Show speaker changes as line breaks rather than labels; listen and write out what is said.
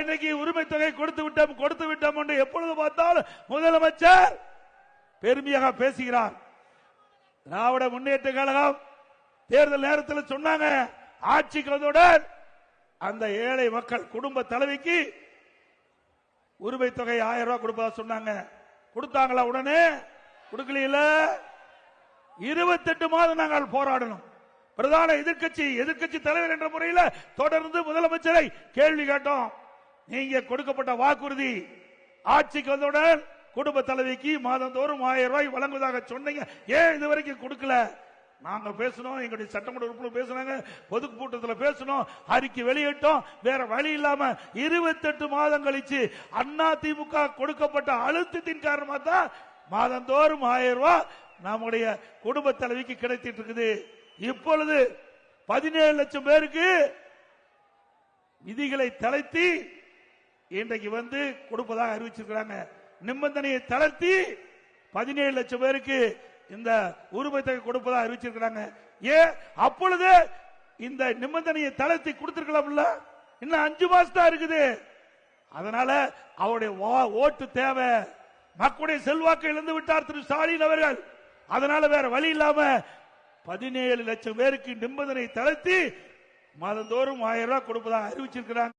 இன்னைக்கு உரிமை தொகை கொடுத்து விட்டோம் கொடுத்து விட்டோம் என்று எப்பொழுது பார்த்தாலும் முதலமைச்சர் பெருமையாக பேசுகிறார். திராவிட முன்னேற்ற கழகம் தேர்தல் நேரத்தில் சொன்னாங்க ஆட்சிக்கு வந்தவுடன் அந்த ஏழை மக்கள் குடும்ப தலைவிக்கு உரிமை தொகை ஆயிரம் ரூபாய் கொடுப்பதா சொன்னாங்க. கொடுத்தாங்களா உடனே? கொடுக்கல இருபத்தெட்டு மாதம் நாங்கள் போராடணும். பிரதான எதிர்க்கட்சி எதிர்கட்சி தலைவர் என்ற முறையில் தொடர்ந்து முதலமைச்சரை கேள்வி கேட்டோம். நீங்க கொடுக்கப்பட்ட வாக்குறுதி ஆட்சிக்கு வந்தவுடன் குடும்ப தலைவிக்கு மாதந்தோறும் ஆயிரம் ரூபாய் வழங்குவதாக சொன்னீங்க. ஏன் இது வரைக்கும் கொடுக்கல? நாங்க பேசணும் எங்களுடைய சட்டமன்ற உறுப்பினர் பேசுனாங்க பொதுக்கு கூட்டத்தில் பேசணும் அறிக்கை வெளியிட்டோம் வேற வழி இல்லாம இருபத்தெட்டு மாதம் கழிச்சு அண்ணா திமுக கொடுக்கப்பட்ட அழுத்தத்தின் காரணமா தான் மாதந்தோறும் ஆயிரம் ரூபாய் நம்முடைய குடும்ப தலைவிக்கு கிடைத்திட்டு இருக்குது. இப்பொழுது பதினேழு லட்சம் பேருக்கு விதிகளை தளர்த்தி இன்றைக்கு வந்து கொடுப்பதாக அறிவிச்சிருக்கிறாங்க. நிபந்தனையை தளர்த்தி பதினேழு லட்சம் பேருக்கு இந்த உரிமை தொகை கொடுப்பதாக அறிவிச்சிருக்கிறாங்க. ஏன்? அப்பொழுது இந்த நிபந்தனையை தளர்த்தி கொடுத்திருக்கலாம்ல? இன்னும் அஞ்சு மாசம் தான் இருக்குது. அதனால அவருடைய ஓட்டு தேவை. மக்களுடைய செல்வாக்கை இழந்து விட்டார் திரு ஸ்டாலின் அவர்கள். அதனால வேற வழி இல்லாம பதினேழு லட்சம் பேருக்கு நிபந்தனை தளர்த்தி மாதந்தோறும் ஆயிரம் ரூபாய் கொடுப்பதாக அறிவிச்சிருக்கிறாங்க.